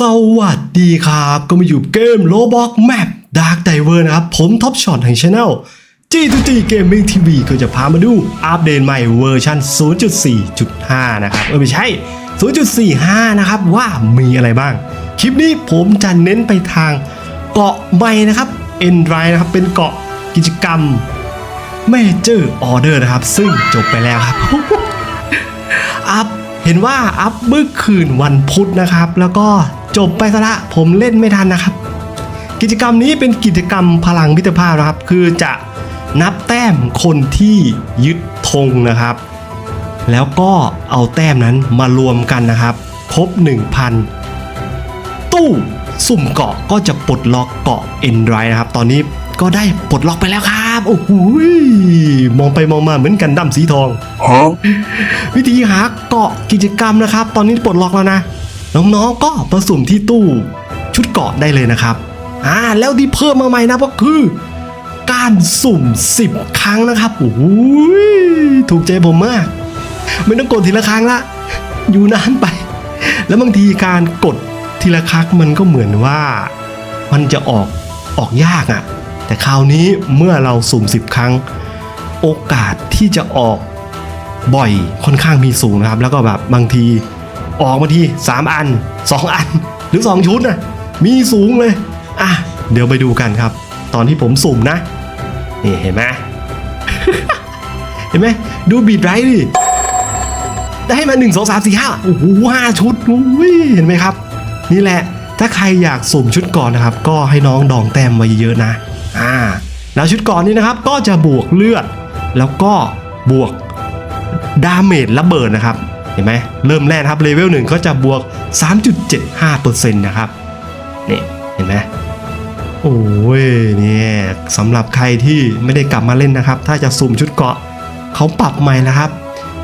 สวัสดีครับ ก็มาอยู่เกม Roblox Map Dark Diver นะครับ ผมท็อปช็อตแห่งช anel G2G Gaming TV ก็จะพามาดู อัปเดตใหม่เวอร์ชัน 0.4.5 นะครับ เออไม่ใช่ 0.45 นะครับ ว่ามีอะไรบ้าง คลิปนี้ผมจะเน้นไปทางเกาะใหม่นะครับ e n d r i นะครับ เป็นเกาะกิจกรรม Major Order นะครับ ซึ่งจบไปแล้วครับอัพเห็นว่าอัพเมื่อคืนวันพุธนะครับ แล้วก็ จบไปซะละผมเล่นไม่ทันนะครับ กิจกรรมนี้เป็นกิจกรรมพลังมิตรภาพนะครับ คือจะนับแต้มคนที่ยึดธงนะครับ แล้วก็เอาแต้มนั้นมารวมกันนะครับ ครบ 1,000 ตู้สุ่มเกาะก็จะปลดล็อกเกาะเอ็นไรนะครับ ตอนนี้ก็ได้ปลดล็อกไปแล้วครับโอ้โหมองไปมองมาเหมือนกันดั้มสีทอง Huh? วิธีหาเกาะกิจกรรมนะครับ ตอนนี้ปลดล็อกแล้วนะ น้องๆก็มาสุ่มที่ตู้ชุดเกาะได้เลยนะครับอ่าแล้วที่เพิ่มมาใหม่นะก็คือ การสุ่ม 10 ครั้งนะครับโอ้โหถูกใจผมมาก ไม่ต้องกดทีละครั้งละอยู่นานไป แล้วบางทีการกดทีละครั้งมันก็เหมือนว่ามันจะออกออกยากอะ่ะ แต่คราวนี้เมื่อเราสุ่ม 10 ครั้ง โอกาสที่จะออกบ่อยค่อนข้างมีสูงนะครับ แล้วก็แบบบางที ออกมาที 3 อัน 2 อัน หรือ 2 ชุดนะมีสูงเลย อะ เดี๋ยวไปดูกันครับ ตอนที่ผมสุ่มนะ นี่เห็นไหมเห็นไหมดูบีดไรดิ ได้มา 1 2 3 4 5โอ้โหห้าชุดเห็นไหมครับ นี่แหละถ้าใครอยากสุ่มชุดก่อนนะครับ ก็ให้น้องดองแต้มไว้เยอะๆนะ อ่า แล้วชุดก่อนนี้นะครับ ก็จะบวกเลือด แล้วก็บวกดาเมจระเบิดนะครับ ห็นไหมเริ่มแรกครับเลเวลหนึ่งก็จะบวก 3.75%นะครับนี่เห็นไหมโอ้ยเนี่ยสำหรับใครที่ไม่ได้กลับมาเล่นนะครับ ถ้าจะสุ่มชุดเกาะเขาปรับใหม่นะครับ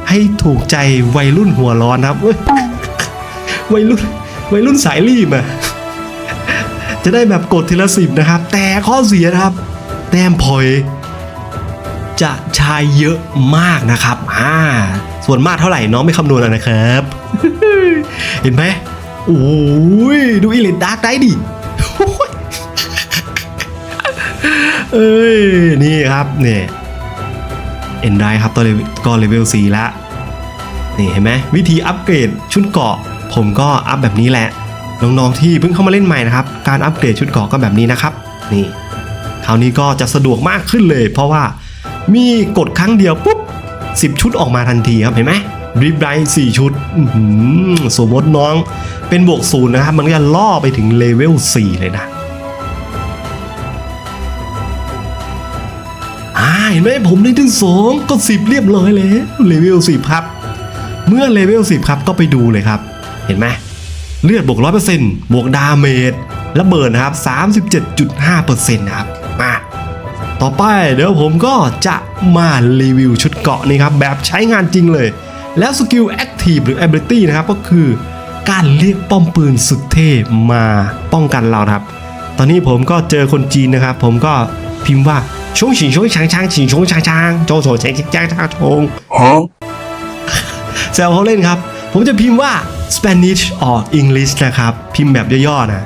ให้ถูกใจวัยรุ่นหัวร้อนครับวัยรุ่นวัยรุ่นสายรีบอะจะได้แบบกดทีละสิบนะครับ แต่ข้อเสียนะครับ แต้มพอย จะใช้เยอะมากนะครับอ่าส่วนมากเท่าไหร่น้องไม่คำนวณแล้วนะครับ เห็นไหมโอ้ยดูอิลิทดาร์กได้ดิเอ้ยนี่ครับเนี่ยเอ็นได้ครับตัวเลเวลก็เลเวล4ละนี่เห็นไหมวิธีอัปเกรดชุดเกาะ ผมก็อัพแบบนี้แหละ น้องๆที่เพิ่งเข้ามาเล่นใหม่นะครับ การอัปเกรดชุดเกาะก็แบบนี้นะครับ นี่คราวนี้ก็จะสะดวกมากขึ้นเลย เพราะว่า มีกดครั้งเดียวปุ๊บ 10 ชุดออกมาทันทีครับเห็นไหมริบไ t สี่ชุดสมมติน้องเป็นบวกศูนย์นะครับ มันก็ล่อไปถึงเลเวล4เลยนะเห็นไหมผมได้ถึง 2 ก็ 10 เรียบร้อยแล้วเลเวล10 ครับ เมื่อเลเวล10 ครับก็ไปดูเลยครับ เห็นไหมเลือดบวก 100%บวกดาเมจระเบิดนะครับ 37.5%นะครับ ต่อไปเดี๋ยวผมก็จะมารีวิวชุดเกราะนี่ครับ แบบใช้งานจริงเลย แล้วสกิล Active หรือ Ability นะครับก็คือการเรียกป้อมปืนสุดเทพมาป้องกันเรานะครับ ตอนนี้ผมก็เจอคนจีนนะครับ ผมก็พิมพ์ว่าชงฉิงชงชางชางฉิงชงชางชางโจโฉเชงชางชางชง Huh? แซวเขาเล่นครับ ผมจะพิมพ์ว่า Spanish or English นะครับ พิมพ์แบบย่อๆนะ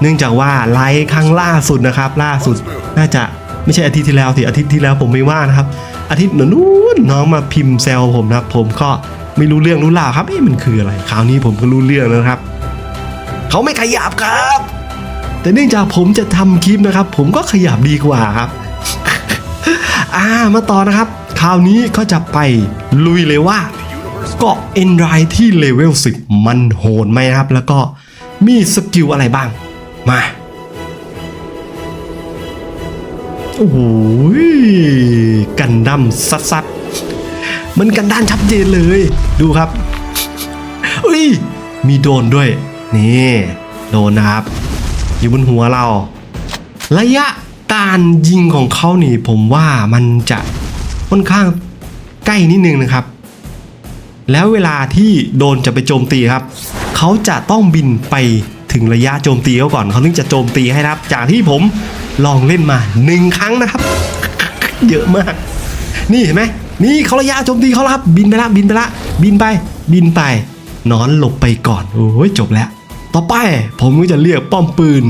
เนื่องจากว่าไลฟ์ครั้งล่าสุดนะครับ ล่าสุดน่าจะไม่ใช่อาทิตย์ที่แล้วสิอาทิตย์ที่แล้วผมไม่ว่างนะครับ อาทิตย์นู้นน้องมาพิมพ์แซวผมนะครับ ผมก็ไม่รู้เรื่องรู้ราวครับเอ๊ะมันคืออะไรคราวนี้ผมก็รู้เรื่องแล้วนะครับเขาไม่ขยับครับ แต่เนื่องจากผมจะทำคลิปนะครับ ผมก็ขยับดีกว่าครับอ่ามาต่อนะครับ คราวนี้ก็จะไปลุยเลยว่าเกาะเอ็นไรที่เลเวล10 มันโหดไหมครับ แล้วก็มีสกิลอะไรบ้าง มา โอ้โหกันดั้มซัดซัดๆมันกันด้านชัดเจนเลย ดูครับอุ้ย มีโดนด้วย นี่โดนนะครับ อยู่บนหัวเรา ระยะการยิงของเขานี่ผมว่ามันจะค่อนข้างใกล้นิดนึงนะครับ แล้วเวลาที่โดนจะไปโจมตีครับ เขาจะต้องบินไป ถึงระยะโจมตีเขาก่อนเขาถึงจะโจมตีให้นะครับ จากที่ผมลองเล่นมาหนึ่งครั้งนะครับ เยอะมาก นี่เห็นไหมนี่เขาระยะโจมตีเขาครับบินไปละบินไปละ บินไป บินไป นอนหลบไปก่อนโอ้ยจบแล้ว ต่อไปผมก็จะเรียกป้อมปืน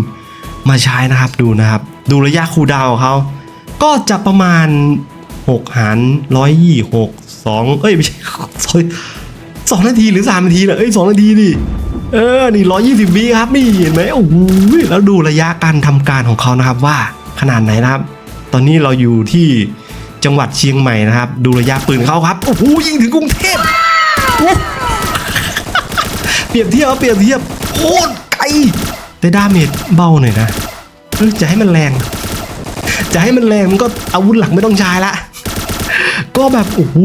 มาใช้นะครับดูนะครับ ดูระยะคูดาวของเขาก็จะประมาณ 6 หารร้อยยี่หกสองเอ้ยไม่ใช่สองนาทีหรือสามนาทีเหรอเอ้ยสองนาทีดิ เออ นี่ร้อยยี่สิบวิครับ นี่เห็นไหมโอ้โหแล้วดูระยะการทำการของเขานะครับว่าขนาดไหนนะครับ ตอนนี้เราอยู่ที่จังหวัดเชียงใหม่นะครับ ดูระยะปืนเขาครับ โอ้โห ยิงถึงกรุงเทพเปรียบเทียบเปรียบเทียบโคตรไกลแต่ดาเมจเบาหน่อยนะจะให้มันแรง จะให้มันแรงมันก็อาวุธหลักไม่ต้องใช้ละ ก็แบบโอ้โห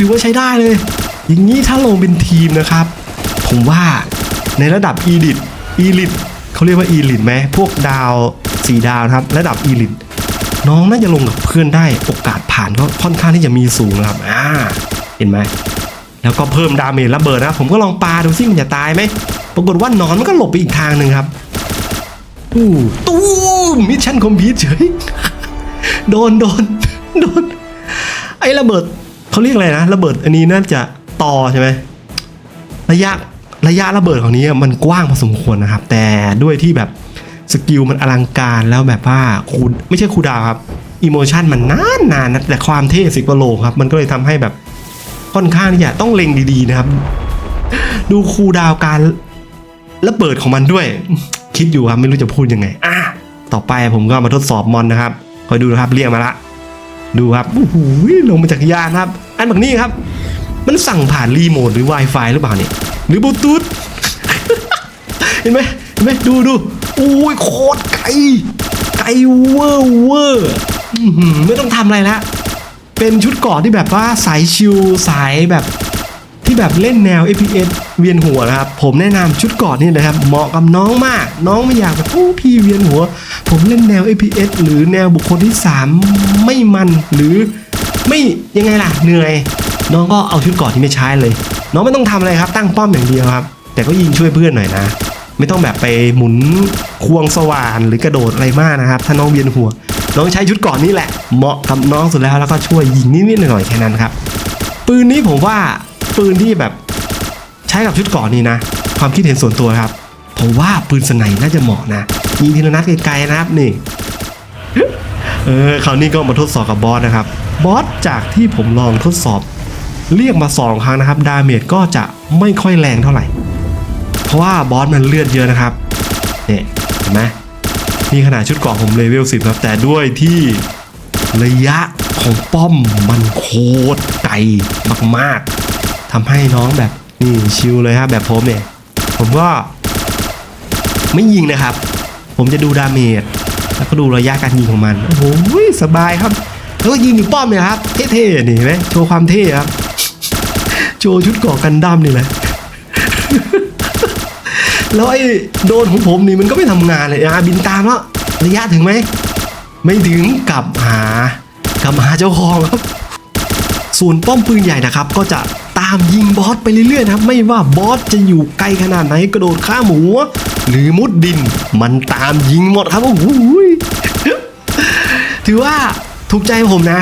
ถือว่าใช้ได้เลย อย่างนี้ถ้าลงเป็นทีมนะครับ ผมว่า ในระดับอีลิทอีลิทเขาเรียกว่าอีลิทไหมพวกดาวสี่ดาวนะครับระดับอีลิทน้องน่าจะลงกับเพื่อนได้โอกาสผ่านก็ค่อนข้างที่จะมีสูงครับอ่าเห็นไหมแล้วก็เพิ่มดาเมจระเบิดนะครับผมก็ลองปาดูซิมันจะตายไหมปรากฏว่านอนมันก็หลบไปอีกทางหนึ่งครับอู้ตู้มมิชชั่นคอมพิวเฉยโดนโดนโดนไอ้ระเบิดเขาเรียกอะไรนะ ระเบิดอันนี้น่าจะต่อใช่ไหมระยะ ระยะระเบิดของนี้มันกว้างพอสมควรนะครับ แต่ด้วยที่แบบสกิลมันอลังการแล้วแบบว่าคูไม่ใช่คูดาวครับอิโมชันมันนานนานนะแต่ความเท่สิบกโลครับมันก็เลยทำให้แบบค่อนข้างที่จะต้องเล็งดีๆนะครับ ดูคูดาวการระเบิดของมันด้วย คิดอยู่ครับไม่รู้จะพูดยังไงอะต่อไปผมก็มาทดสอบมอนนะครับคอยดูนะครับเรียกมาละ ดูครับโอ้โหลงมาจากยานครับ อันแบบนี้ครับ มันสั่งผ่านรีโมทหรือ Wi-Fi หรือเปล่าเนี่ย หรือบลูทูธเห็นไหมเห็นไหมดูดูโอ้ยโคตรไกลไกลเวอร์เวอร์ไม่ต้องทำอะไรละเป็นชุดเกาะที่แบบว่าสายชิลสายแบบที่แบบเล่นแนว FPS เวียนหัวนะครับ ผมแนะนำชุดเกาะนี่เลยครับ เหมาะกับน้องมาก น้องไม่อยากแบบโอ้พี่เวียนหัว ผมเล่นแนว FPS หรือแนวบุคคลที่ 3 ไม่มันหรือไม่ยังไงล่ะเหนื่อย น้องก็เอาชุดเกราะที่ไม่ใช้เลย น้องไม่ต้องทำอะไรครับ ตั้งป้อมอย่างเดียวครับ แต่ก็ยิงช่วยเพื่อนหน่อยนะ ไม่ต้องแบบไปหมุนควงสว่านหรือกระโดดอะไรมากนะครับ ถ้าน้องเวียนหัว น้องใช้ชุดเก่อนนี่แหละ เหมาะกับน้องสุดแล้วแล้วก็ช่วยยิงนิดๆหน่อยๆแค่นั้นครับ ปืนนี้ผมว่าปืนที่แบบใช้กับชุดเก่อนนี่นะ ความคิดเห็นส่วนตัวครับผมว่าปืนสไนน่าจะเหมาะนะยิงทีละนัดไกลๆนะครับนี่เออคราวนี้ก็มาทดสอบกับบอสนะครับ บอสจากที่ผมลองทดสอบ เรียกมาสองครั้งนะครับ ดาเมจก็จะไม่ค่อยแรงเท่าไหร่ เพราะว่าบอสมันเลือดเยอะนะครับเนี่ยเห็นไหมนี่ขนาดชุดเกราะผมเลเวลสิบครับ แต่ด้วยที่ระยะของป้อมมันโคตรไกลมากๆทำให้น้องแบบนี่ชิลเลยครับแบบผมเนี่ย ผมก็ ไม่ยิงนะครับ ผมจะดูดาเมจแล้วก็ดูระยะการยิงของมัน โอ้โหสบายครับ แล้วก็ยิงอยู่ป้อมเนี่ยครับ เท่ๆนี่เห็นไหมโชว์ความเท่ครับ โจชุดเกราะกันดั้มนี่แหละ แล้วไอ้โดนของผมนี่มันก็ไม่ทำงานเลยอะบินตามแล้วระยะถึงไหม ไม่ถึงกลับหากลับหาเจ้าของครับ ส่วนป้อมปืนใหญ่นะครับ ก็จะตามยิงบอสไปเรื่อยๆนะครับ ไม่ว่าบอสจะอยู่ไกลขนาดไหนกระโดดข้ามหัวหรือมุดดิน มันตามยิงหมดครับโอ้โหถือว่าถูกใจผมนะ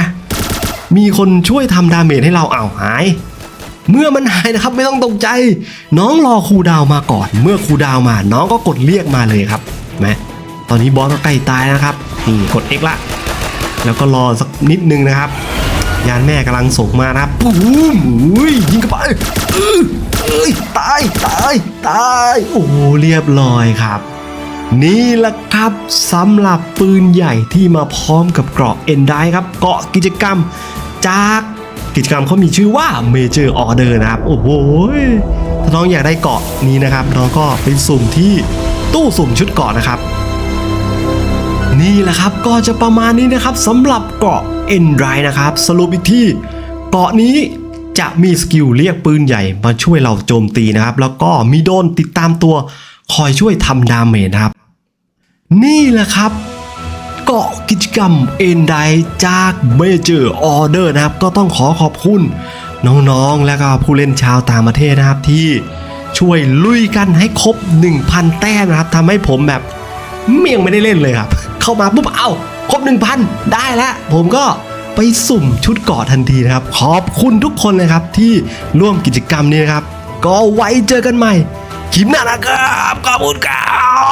มีคนช่วยทำดาเมจให้เราเอาหาย เมื่อมันหายนะครับไม่ต้องตกใจ น้องรอครูดาวมาก่อน เมื่อครูดาวมา น้องก็กดเรียกมาเลยครับเห็นไหมตอนนี้บอสก็ใกล้ตายแล้วนะครับนี่กด X ละ แล้วก็รอสักนิดนึงนะครับ ยานแม่กำลังส่งมานะครับปุ้มอุ้ยยิงเข้าไปอื้อยตายตายตายโอ้เรียบร้อยครับนี่แหละครับสำหรับปืนใหญ่ที่มาพร้อมกับเกราะเอ็นไดครับ เกาะกิจกรรมจาก กิจกรรมเขามีชื่อว่า Major Order นะครับ โอ้โห ถ้าน้องอยากได้เกาะนี้นะครับ น้องก็ไปสุ่มที่ตู้สุ่มชุดเกาะนะครับ นี่แหละครับก็จะประมาณนี้นะครับสำหรับเกาะเอ็นไรนะครับ สรุปอีกที่เกาะนี้จะมีสกิลเรียกปืนใหญ่มาช่วยเราโจมตีนะครับ แล้วก็มีโดนติดตามตัวคอยช่วยทำดาเมจนะครับ นี่แหละครับ เกาะ จกรรมเอ็นไดจาก Major Order นะครับ ก็ต้องขอขอบคุณน้องๆ และก็ผู้เล่นชาวต่างประเทศนะครับที่ช่วยลุยกันให้ครบ 1,000 แต้มนะครับทำให้ผมแบบเมี่ยงไม่ได้เล่นเลยครับ เข้ามาปุ๊บเอ้าครบ 1,000 ได้แล้ว ผมก็ไปสุ่มชุดเกาะทันทีนะครับ ขอบคุณทุกคนเลยครับที่ร่วมกิจกรรมนี้นะครับ ก็ไว้เจอกันใหม่คลิปหน้านะครับขอบคุณครับ